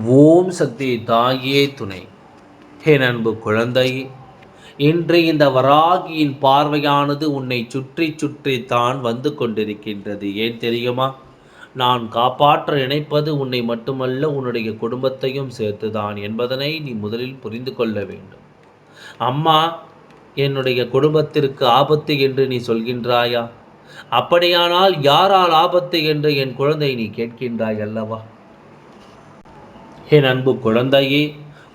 ஓம் சக்தி தாயே துணை. ஹே நண்பு குழந்தை இன்று இந்த வராகியின் பார்வையானது உன்னை சுற்றி சுற்றி தான் வந்து கொண்டிருக்கின்றது. ஏன் தெரியுமா? நான் காப்பாற்ற நினைப்பது உன்னை மட்டுமல்ல உன்னுடைய குடும்பத்தையும் சேர்த்துதான் என்பதனை நீ முதலில் புரிந்து கொள்ள வேண்டும். அம்மா என்னுடைய குடும்பத்திற்கு ஆபத்து என்று நீ சொல்கின்றாயா? அப்படியானால் யாரால் ஆபத்து என்று என் குழந்தை நீ கேட்கின்றாய் அல்லவா? என் அன்பு குழந்தையே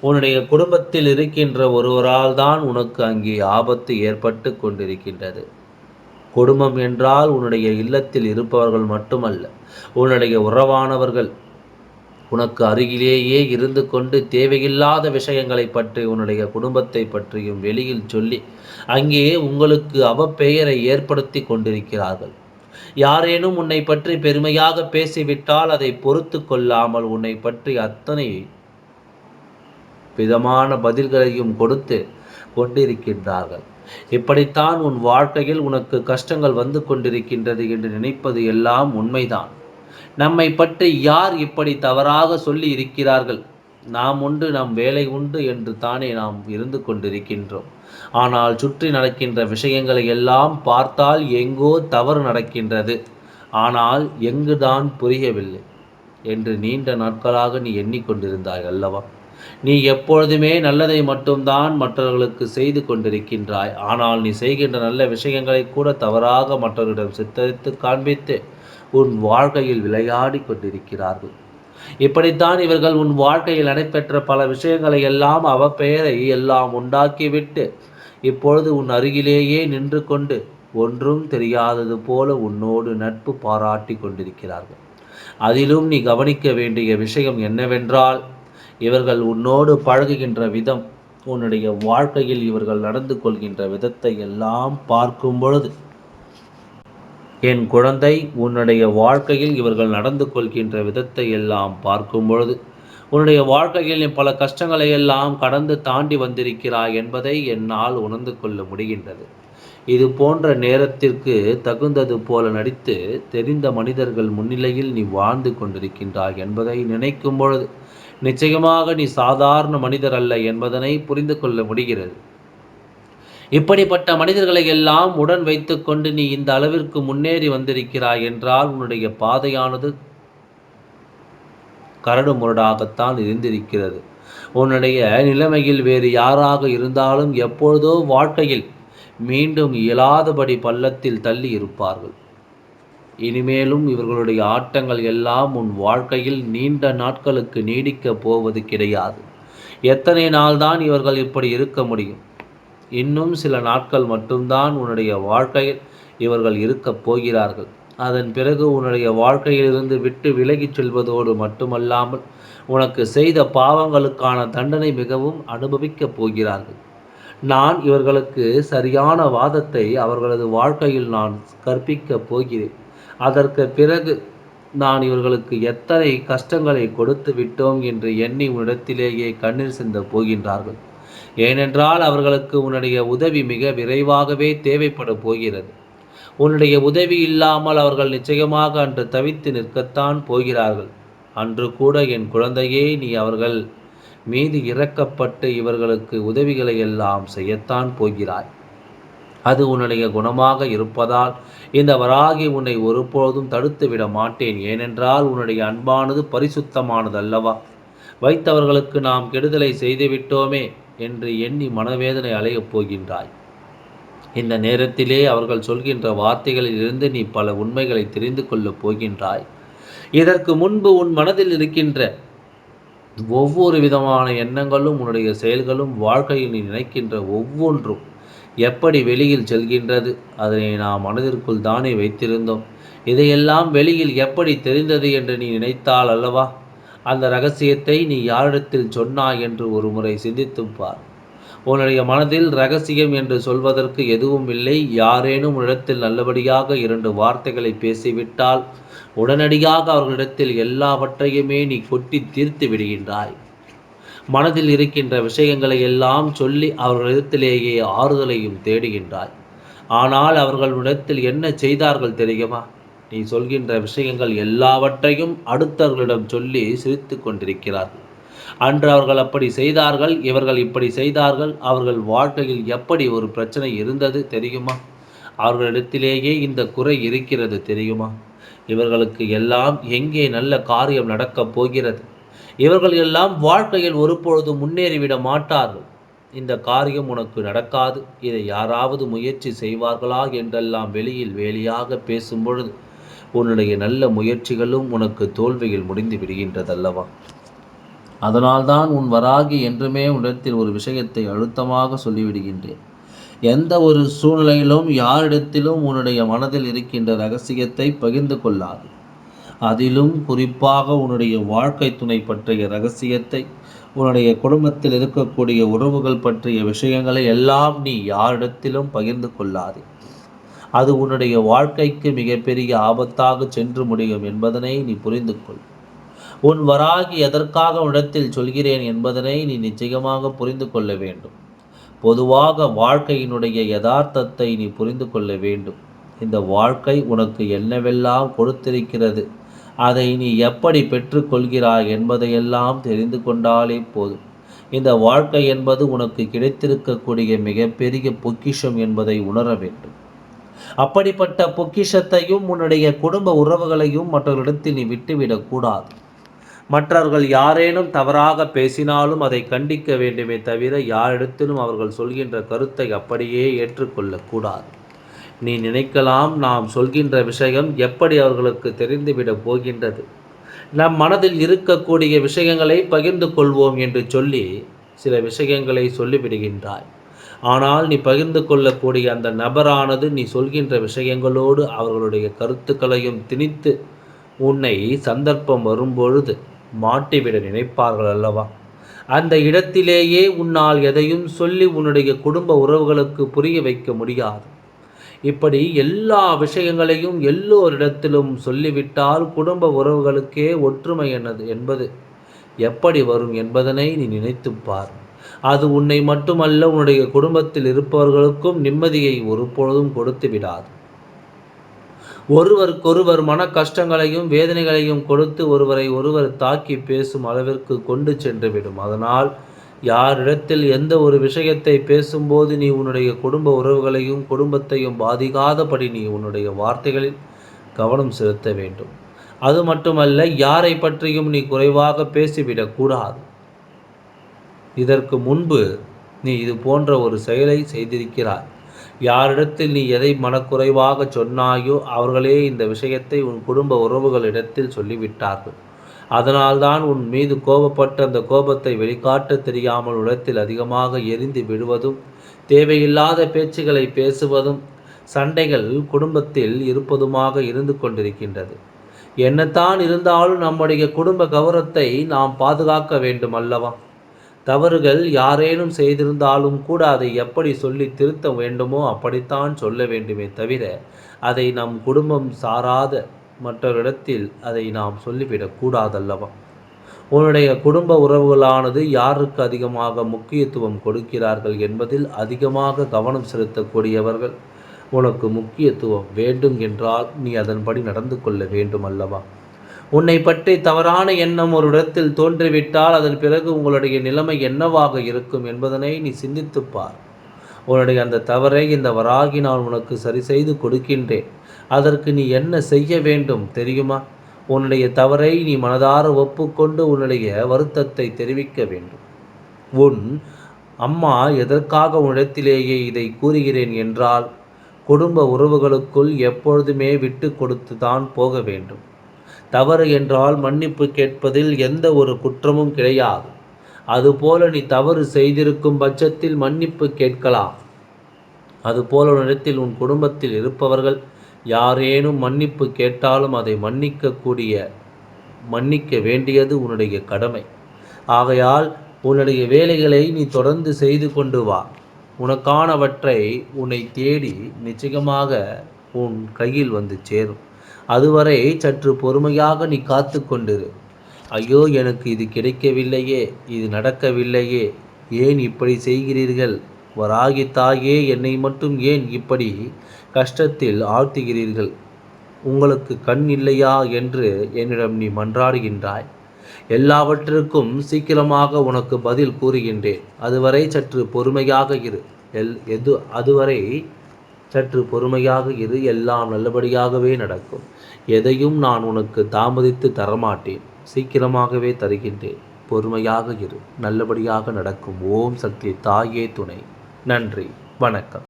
உன்னுடைய குடும்பத்தில் இருக்கின்ற ஒருவரால் தான் உனக்கு அங்கே ஆபத்து ஏற்பட்டு கொண்டிருக்கின்றது. குடும்பம் என்றால் உன்னுடைய இல்லத்தில் இருப்பவர்கள் மட்டுமல்ல உன்னுடைய உறவானவர்கள். உனக்கு அருகிலேயே இருந்து கொண்டு தேவையில்லாத விஷயங்களை பற்றி உன்னுடைய குடும்பத்தை பற்றியும் வெளியில் சொல்லி அங்கே உங்களுக்கு அவப்பெயரை ஏற்படுத்தி கொண்டிருக்கிறார்கள். யாரேனும் உன்னை பற்றி பெருமையாக பேசிவிட்டால் அதை பொறுத்து கொள்ளாமல் உன்னை பற்றி அத்தனை விதமான பதில்களையும் கொடுத்து கொண்டிருக்கின்றார்கள். இப்படித்தான் உன் வாழ்க்கையில் உனக்கு கஷ்டங்கள் வந்து கொண்டிருக்கின்றது என்று நினைப்பது எல்லாம் உண்மைதான். நம்மை பற்றி யார் இப்படி தவறாக சொல்லி இருக்கிறார்கள்? நாம் உண்டு நம் வேலை உண்டு என்று தானே நாம் இருந்து கொண்டிருக்கின்றோம். ஆனால் சுற்றி நடக்கின்ற விஷயங்களை எல்லாம் பார்த்தால் எங்கோ தவறு நடக்கின்றது. ஆனால் எங்குதான் புரியவில்லை என்று நீண்ட நாட்களாக நீ எண்ணிக்கொண்டிருந்தாய் அல்லவா? நீ எப்பொழுதுமே நல்லதை மட்டும்தான் மற்றவர்களுக்கு செய்து கொண்டிருக்கின்றாய். ஆனால் நீ செய்கின்ற நல்ல விஷயங்களை கூட தவறாக மற்றவர்களிடம் சித்தரித்து காண்பித்து உன் வாழ்க்கையில் விளையாடி கொண்டிருக்கிறார்கள். இப்படித்தான் இவர்கள் உன் வாழ்க்கையில் நடைபெற்ற பல விஷயங்களை எல்லாம் அவ பெயரை எல்லாம் உண்டாக்கிவிட்டு இப்பொழுது உன் அருகிலேயே நின்று கொண்டு ஒன்றும் தெரியாதது போல உன்னோடு நட்பு பாராட்டி கொண்டிருக்கிறார்கள். அதிலும் நீ கவனிக்க வேண்டிய விஷயம் என்னவென்றால் இவர்கள் உன்னோடு பழகுகின்ற விதம் உன்னுடைய வாழ்க்கையில் இவர்கள் நடந்து கொள்கின்ற விதத்தை எல்லாம் பார்க்கும் பொழுது என் குழந்தை உன்னுடைய வாழ்க்கையில் இவர்கள் நடந்து கொள்கின்ற விதத்தை எல்லாம் பார்க்கும் பொழுது உன்னுடைய வாழ்க்கையில் நீ பல கஷ்டங்களை எல்லாம் கடந்து தாண்டி வந்திருக்கிறாய் என்பதை என்னால் உணர்ந்து கொள்ள முடிகின்றது. இது போன்ற நேரத்திற்கு தகுந்தது போல நடித்து தெரிந்த மனிதர்கள் முன்னிலையில் நீ வாழ்ந்து கொண்டிருக்கின்றாய் என்பதை நினைக்கும் பொழுது நிச்சயமாக நீ சாதாரண மனிதர் அல்ல என்பதனை புரிந்து கொள்ள முடிகிறது. இப்படிப்பட்ட மனிதர்களை எல்லாம் உடன் வைத்துக்கொண்டு நீ இந்த அளவிற்கு முன்னேறி வந்திருக்கிறாய் என்றால் உன்னுடைய பாதையானது கரடு முரடாகத்தான் இருந்திருக்கிறது. உன்னுடைய நிலைமையில் வேறு யாராக இருந்தாலும் எப்பொழுதோ வாழ்க்கையில் மீண்டும் இயலாதபடி பள்ளத்தில் தள்ளி இருப்பார்கள். இனிமேலும் இவர்களுடைய ஆட்டங்கள் எல்லாம் உன் வாழ்க்கையில் நீண்ட நாட்களுக்கு நீடிக்கப் போவது கிடையாது. எத்தனை நாள்தான் இவர்கள் இப்படி இருக்க முடியும்? இன்னும் சில நாட்கள் மட்டும்தான் உன்னுடைய வாழ்க்கையில் இவர்கள் இருக்கப் போகிறார்கள். அதன் பிறகு உன்னுடைய வாழ்க்கையிலிருந்து விட்டு விலகிச் செல்வதோடு மட்டுமல்லாமல் உனக்கு செய்த பாவங்களுக்கான தண்டனை மிகவும் அனுபவிக்கப் போகிறார்கள். நான் இவர்களுக்கு சரியான வாதத்தை அவர்களது வாழ்க்கையில் நான் கற்பிக்கப் போகிறேன். அதற்கு பிறகு நான் இவர்களுக்கு எத்தனை கஷ்டங்களை கொடுத்து விட்டோம் என்று எண்ணி உன்னிடத்திலேயே கண்ணீர் சிந்த போகின்றார்கள். ஏனென்றால் அவர்களுக்கு உன்னுடைய உதவி மிக விரைவாகவே தேவைப்பட போகிறது. உன்னுடைய உதவி இல்லாமல் அவர்கள் நிச்சயமாக அன்று தவித்து நிற்கத்தான் போகிறார்கள். அன்று கூட என் குழந்தையே நீ அவர்கள் மீது இறக்கப்பட்டு இவர்களுக்கு உதவிகளை எல்லாம் செய்யத்தான் போகிறாய். அது உன்னுடைய குணமாக இருப்பதால் இந்த வராகி உன்னை ஒருபோதும் தடுத்து விட மாட்டேன். ஏனென்றால் உன்னுடைய அன்பானது பரிசுத்தமானது அல்லவா வைத்தவர்களுக்கு நாம் கெடுதலை செய்துவிட்டோமே. என்று எண்ணி மனவேதனை அலையப் போகின்றாய். இந்த நேரத்திலே அவர்கள் சொல்கின்ற வார்த்தைகளில் இருந்து நீ பல உண்மைகளை தெரிந்து கொள்ளப் போகின்றாய். இதற்கு முன்பு உன் மனதில் இருக்கின்ற ஒவ்வொரு விதமான எண்ணங்களும் உன்னுடைய செயல்களும் வாழ்க்கையில் நீ நினைக்கின்ற ஒவ்வொன்றும் எப்படி வெளியில் செல்கின்றது அதனை நாம் மனதிற்குள் தானே வைத்திருந்தோம். இதையெல்லாம் வெளியில் எப்படி தெரிந்தது என்று நீ நினைத்தால் அல்லவா? அந்த ரகசியத்தை நீ யாரிடத்தில் சொன்னாய் என்று ஒரு முறை சிந்தித்துப் பார். உன்னுடைய மனதில் ரகசியம் என்று சொல்வதற்கு எதுவும் இல்லை. யாரேனும் இடத்தில் நல்லபடியாக இரண்டு வார்த்தைகளை பேசிவிட்டால் உடனடியாக அவர்களிடத்தில் எல்லாவற்றையுமே நீ கொட்டி தீர்த்து விடுகின்றாய். மனதில் இருக்கின்ற விஷயங்களை எல்லாம் சொல்லி அவர்களிடத்திலேயே ஆறுதலையும் தேடுகின்றாய். ஆனால் அவர்களிடத்தில் என்ன செய்தார்கள் தெரியுமா? நீ சொல்கின்ற விஷயங்கள் எல்லாவற்றையும் அடுத்தவர்களிடம் சொல்லி சிரித்து கொண்டிருக்கிறார்கள் அன்று அவர்கள் அப்படி செய்தார்கள் இவர்கள் இப்படி செய்தார்கள் அவர்கள் வாழ்க்கையில் எப்படி ஒரு பிரச்சனை இருந்தது தெரியுமா? அவர்களிடத்திலேயே இந்த குறை இருக்கிறது தெரியுமா? இவர்களுக்கு எல்லாம் எங்கே நல்ல காரியம் நடக்கப் போகிறது? இவர்கள் எல்லாம் வாழ்க்கையில் ஒருபொழுது முன்னேறிவிட மாட்டார்கள். இந்த காரியம் உனக்கு நடக்காது. இதை யாராவது முயற்சி செய்வார்களா? என்றெல்லாம் வெளியில் வேலியாக பேசும் பொழுது உன்னுடைய நல்ல முயற்சிகளும் உனக்கு தோல்வியில் முடிந்து விடுகின்றதல்லவா? அதனால்தான் உன் வராகி என்றுமே உன்னிடத்தில் ஒரு விஷயத்தை அழுத்தமாக சொல்லிவிடுகின்றேன். எந்த ஒரு சூழ்நிலையிலும் யாரிடத்திலும் உன்னுடைய மனதில் இருக்கின்ற ரகசியத்தை பகிர்ந்து கொள்ளாது. அதிலும் குறிப்பாக உன்னுடைய வாழ்க்கை துணை பற்றிய ரகசியத்தை உன்னுடைய குடும்பத்தில் இருக்கக்கூடிய உறவுகள் பற்றிய விஷயங்களை எல்லாம் நீ யாரிடத்திலும் பகிர்ந்து கொள்ளாதே. அது உன்னுடைய வாழ்க்கைக்கு மிகப்பெரிய ஆபத்தாக சென்று முடியும் என்பதனை நீ புரிந்து கொள் உன் வராகி எதற்காக உன்னிடத்தில் சொல்கிறேன் என்பதனை நீ நிச்சயமாக புரிந்து கொள்ள வேண்டும். பொதுவாக வாழ்க்கையினுடைய யதார்த்தத்தை நீ புரிந்து கொள்ள வேண்டும். இந்த வாழ்க்கை உனக்கு என்னவெல்லாம் கொடுத்திருக்கிறது அதை நீ எப்படி பெற்றுக்கொள்கிறாய் என்பதையெல்லாம் தெரிந்து கொண்டாலே போதும். இந்த வாழ்க்கை என்பது உனக்கு கிடைத்திருக்கக்கூடிய மிகப்பெரிய பொக்கிஷம் என்பதை உணர வேண்டும். அப்படிப்பட்ட பொக்கிஷத்தையும் உன்னுடைய குடும்ப உறவுகளையும் மற்றவர்களிடத்தில் நீ விட்டுவிடக்கூடாது. மற்றவர்கள் யாரேனும் தவறாக பேசினாலும் அதை கண்டிக்க வேண்டுமே தவிர யாரிடத்திலும் அவர்கள் சொல்கின்ற கருத்தை அப்படியே ஏற்றுக்கொள்ளக்கூடாது. நீ நினைக்கலாம் நாம் சொல்கின்ற விஷயம் எப்படி அவர்களுக்கு தெரிந்துவிடப் போகின்றது. நம் மனதில் இருக்கக்கூடிய விஷயங்களை பகிர்ந்து கொள்வோம் என்று சொல்லி சில விஷயங்களை சொல்லிவிடுகின்றாய். ஆனால் நீ பகிர்ந்து கொள்ளக்கூடிய அந்த நபரானது நீ சொல்கின்ற விஷயங்களோடு அவர்களுடைய கருத்துக்களையும் திணித்து உன்னை சந்தர்ப்பம் வரும்பொழுது மாட்டிவிட நினைப்பார்கள் அல்லவா? அந்த இடத்திலேயே உன்னால் எதையும் சொல்லி உன்னுடைய குடும்ப உறவுகளுக்கு புரிய வைக்க முடியாது. இப்படி எல்லா விஷயங்களையும் எல்லோரிடத்திலும் சொல்லிவிட்டால் குடும்ப உறவுகளுக்கே ஒற்றுமை என்னது என்பது எப்படி வரும் என்பதனை நீ நினைத்துப்பார் அது உன்னை மட்டுமல்ல உன்னுடைய குடும்பத்தில் இருப்பவர்களுக்கும் நிம்மதியை ஒருபொழுதும் கொடுத்து விடாது. ஒருவருக்கொருவர் மன கஷ்டங்களையும் வேதனைகளையும் கொடுத்து ஒருவரை ஒருவர் தாக்கி பேசும் அளவிற்கு கொண்டு சென்று விடும். அதனால் யாரிடத்தில் எந்த ஒரு விஷயத்தை பேசும்போது நீ உன்னுடைய குடும்ப உறவுகளையும் குடும்பத்தையும் பாதிக்காதபடி நீ உன்னுடைய வார்த்தைகளில் கவனம் செலுத்த வேண்டும். அது மட்டுமல்ல யாரை பற்றியும் நீ குறைவாக பேசிவிடக்கூடாது இதற்கு முன்பு நீ இது போன்ற ஒரு செயலை செய்திருக்கிறாய். யாரிடத்தில் நீ எதை மனக்குறைவாக சொன்னாயோ அவர்களே இந்த விஷயத்தை உன் குடும்ப உறவுகளிடத்தில் சொல்லிவிட்டார்கள். அதனால்தான் உன் மீது கோபப்பட்டு அந்த கோபத்தை வெளிக்காட்ட தெரியாமல் உலகத்தில் அதிகமாக எரிந்து விடுவதும் தேவையில்லாத பேச்சுகளை பேசுவதும் சண்டைகள் குடும்பத்தில் இருப்பதுமாக இருந்து கொண்டிருக்கின்றது. என்னத்தான் இருந்தாலும் நம்முடைய குடும்ப கௌரவத்தை நாம் பாதுகாக்க வேண்டும் அல்லவா? தவறுகள் யாரேனும் செய்திருந்தாலும் கூட அதை எப்படி சொல்லி திருத்த வேண்டுமோ அப்படித்தான் சொல்ல வேண்டுமே தவிர அதை நம் குடும்பம் சாராத மற்றவரிடத்தில் அதை நாம் சொல்லிவிடக்கூடாதல்லவா உன்னுடைய குடும்ப உறவுகளானது யாருக்கு அதிகமாக முக்கியத்துவம் கொடுக்கிறார்கள் என்பதில் அதிகமாக கவனம் செலுத்தக்கூடியவர்கள் உனக்கு முக்கியத்துவம் வேண்டும் என்றால் நீ அதன்படி நடந்து கொள்ள வேண்டும் அல்லவா உன்னை பற்றி தவறான எண்ணம் ஒரு இடத்தில் தோன்றிவிட்டால் அதன் பிறகு உங்களுடைய நிலைமை என்னவாக இருக்கும் என்பதனை நீ சிந்தித்துப்பார் உன்னுடைய அந்த தவறை இந்த வராகி நான் உனக்கு சரி செய்து கொடுக்கின்றேன். அதற்கு நீ என்ன செய்ய வேண்டும் தெரியுமா? உன்னுடைய தவறை நீ மனதார ஒப்புக்கொண்டு உன்னுடைய வருத்தத்தை தெரிவிக்க வேண்டும். உன் அம்மா எதற்காக உன்னிடத்திலேயே இதை கூறுகிறேன் என்றால் குடும்ப உறவுகளுக்குள் எப்பொழுதுமே விட்டு கொடுத்து தான் போக வேண்டும். தவறு என்றால் மன்னிப்பு கேட்பதில் எந்த ஒரு குற்றமும் கிடையாது. அதுபோல நீ தவறு செய்திருக்கும் பட்சத்தில் மன்னிப்பு கேட்கலாம். அதுபோல இடத்தில் உன் குடும்பத்தில் இருப்பவர்கள் யாரேனும் மன்னிப்பு கேட்டாலும் அதை மன்னிக்கக்கூடிய மன்னிக்க வேண்டியது உன்னுடைய கடமை. ஆகையால் உன்னுடைய வேலைகளை நீ தொடர்ந்து செய்து கொண்டு வா. உனக்கானவற்றை உன்னை தேடி நிச்சயமாக உன் கையில் வந்து சேரும். அதுவரை சற்று பொறுமையாக நீ காத்து கொண்டிரு. ஐயோ எனக்கு இது கிடைக்கவில்லையே இது நடக்கவில்லையே ஏன் இப்படி செய்கிறீர்கள்? வராகி தாயே என்னை மட்டும் ஏன் இப்படி கஷ்டத்தில் ஆழ்த்துகிறீர்கள்? உங்களுக்கு கண் இல்லையா என்று என்னிடம் நீ மன்றாடுகின்றாய். எல்லாவற்றிற்கும் சீக்கிரமாக உனக்கு பதில் கூறுகின்றேன். அதுவரை சற்று பொறுமையாக இரு. எல் எது அதுவரை சற்று பொறுமையாக இரு எல்லாம் நல்லபடியாகவே நடக்கும். எதையும் நான் உனக்கு தாமதித்து தரமாட்டேன். சீக்கிரமாகவே தருகின்றேன். பொறுமையாக இரு நல்லபடியாக நடக்கும். ஓம் சக்தி தாயே துணை. நன்றி வணக்கம்.